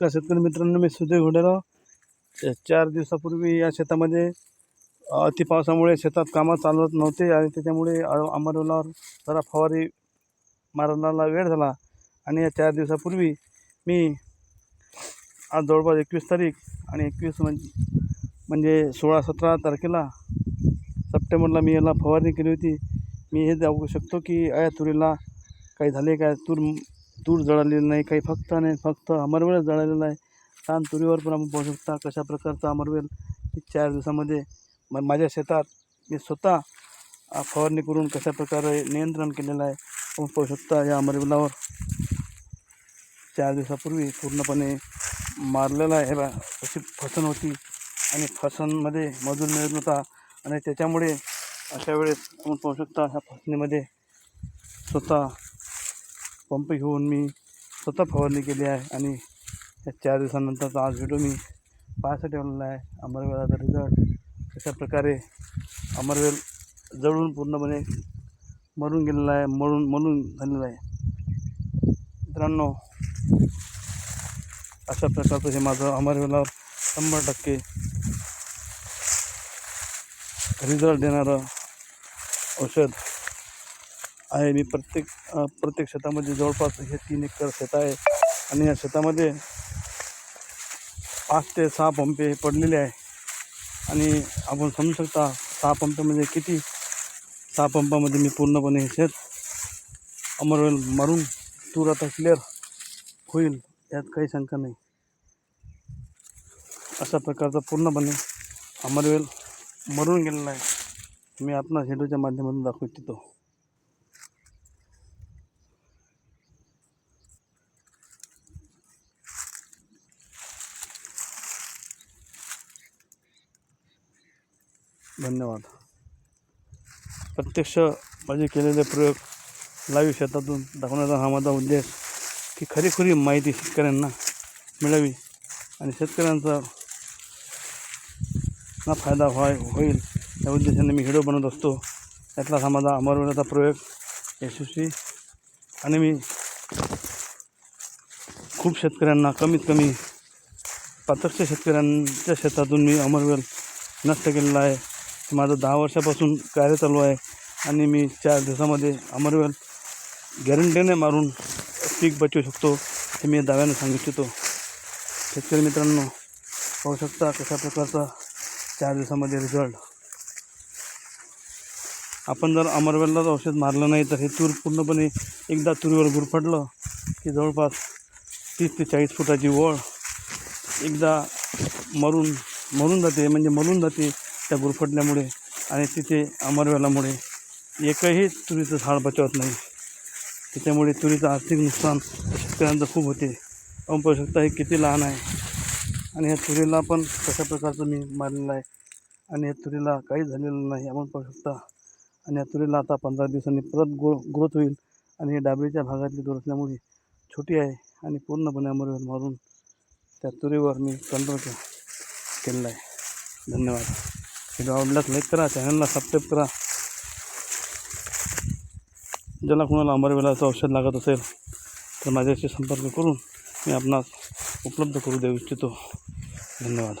नमस्कार शेतकरी मित्रांनो मी सुधीर घोडेराव चार दिवसापूर्वी या शेतामध्ये अति पावसामुळे शेतात कामं चालत नव्हते आणि त्याच्यामुळे अ- जरा फवारी मारण्याला वेळ झाला. आणि या चार दिवसापूर्वी मी आज जवळपास एकवीस तारीख आणि एकवीस म्हणजे म्हणजे सोळा सतरा तारखेला सप्टेंबरला मी याला फवारणी केली होती. मी हे दाखवू शकतो की या तुरीला काही झाले काय तूर तूर जळालेली नाही काही फक्त नाही फक्त अमरवेलच जळालेला आहे. छान तुरीवर पण आपण पाहू शकता. कशा प्रकारचा अमरवेल? चार दिवसामध्ये म माझ्या शेतात मी स्वतः फवारणी करून कशा प्रकारे नियंत्रण केलेलं आहे आपण पाहू शकता या अमरवेलावर. चार दिवसापूर्वी पूर्णपणे मारलेला आहे बा अशी फसन होती आणि फसनमध्ये मजूर मिळत नव्हता आणि त्याच्यामुळे अशा वेळेस आपण पाहू शकता ह्या फसणीमध्ये स्वतः पंप घेऊन मी स्वतः फवारणी केली आहे आणि या चार दिवसानंतरचा आज व्हिडिओ मी पाहायसाठी ठेवलेला आहे. अमरवेलाचा रिझल्ट अशा प्रकारे अमरवेल जळून पूर्णपणे मरून गेलेला आहे मरून मरून झालेला आहे. मित्रांनो अशा प्रकारचं हे माझं अमरवेलावर शंभर टक्के रिझल्ट देणारं औषध आहे. मी प्रत्येक प्रत्येक शेतामध्ये जवळपास हे तीन एकर शेत आहे. आणि या शेतामध्ये पाच ते सहा पंपे पडलेले आहे. आणि आपण समजू शकता सहा पंप म्हणजे किती? सहा पंपामध्ये मी पूर्णपणे हे शेत अमरवेल मारून तूर आता क्लिअर होईल यात काही शंका नाही. अशा प्रकारचा पूर्णपणे अमरवेल मरून गेलेला आहे. मी आपणास व्हिडिओच्या माध्यमातून दाखवू इच्छितो धन्यवाद. प्रत्यक्ष माझे केलेले प्रयोग लाईव्ह शेतातून दाखवण्याचा हा माझा उद्देश की खरीखुरी माहिती शेतकऱ्यांना मिळावी आणि शेतकऱ्यांचा ना फायदा व्हाय होईल या उद्देशाने मी व्हिडिओ बनवत असतो. त्यातला हा माझा अमरवण्याचा प्रयोग यशस्वी आणि मी खूप शेतकऱ्यांना कमीत कमी पात्रक्ष शेतकऱ्यांच्या शेतातून मी अमरवेल नष्ट केलेला आहे. माझं दहा वर्षापासून कार्य चालू आहे आणि मी चार दिवसामध्ये अमरवेल गॅरंटीने मारून पीक बचवू शकतो हे मी दाव्याने सांगू इच्छितो. शेतकरी मित्रांनो पाहू शकता कशा प्रकारचा चार दिवसामध्ये रिझल्ट आपण जर अमरवेललाच औषध मारलं नाही तर हे तूर पूर्णपणे एकदा तुरीवर गुरफटलं की जवळपास तीस ते चाळीस फुटाची ओळ एकदा मरून मरून जाते म्हणजे मरून जाते. त्या गुरफटल्यामुळे आणि तिथे अमरव्यालामुळे एकही तुरीचं झाड बचवत नाही. त्याच्यामुळे तुरीचं आर्थिक नुकसान शेतकऱ्यांचं खूप होते. आपण पाहू शकता हे किती लहान आहे. आणि ह्या तुरीला पण कशा प्रकारचं मी मारलेलं आहे. आणि या तुरीला काहीच झालेलं नाही आपण पाहू शकता. आणि या तुरीला आता पंधरा दिवसांनी परत ग्रो ग्रोथ होईल. आणि हे डाबरीच्या भागातली दूर असल्यामुळे छोटी आहे आणि पूर्णपणे अमरवेल मारून त्या तुरीवर मी कंट्रोल केलेला आहे. धन्यवाद. व्हिडिओ आवडल्यास लाईक करा चॅनलला सबस्क्राईब करा. ज्याला कोणाला अमरवेलाचं औषध लागत असेल तर माझ्याशी संपर्क करून मी आपणास उपलब्ध करू देऊ इच्छितो. धन्यवाद.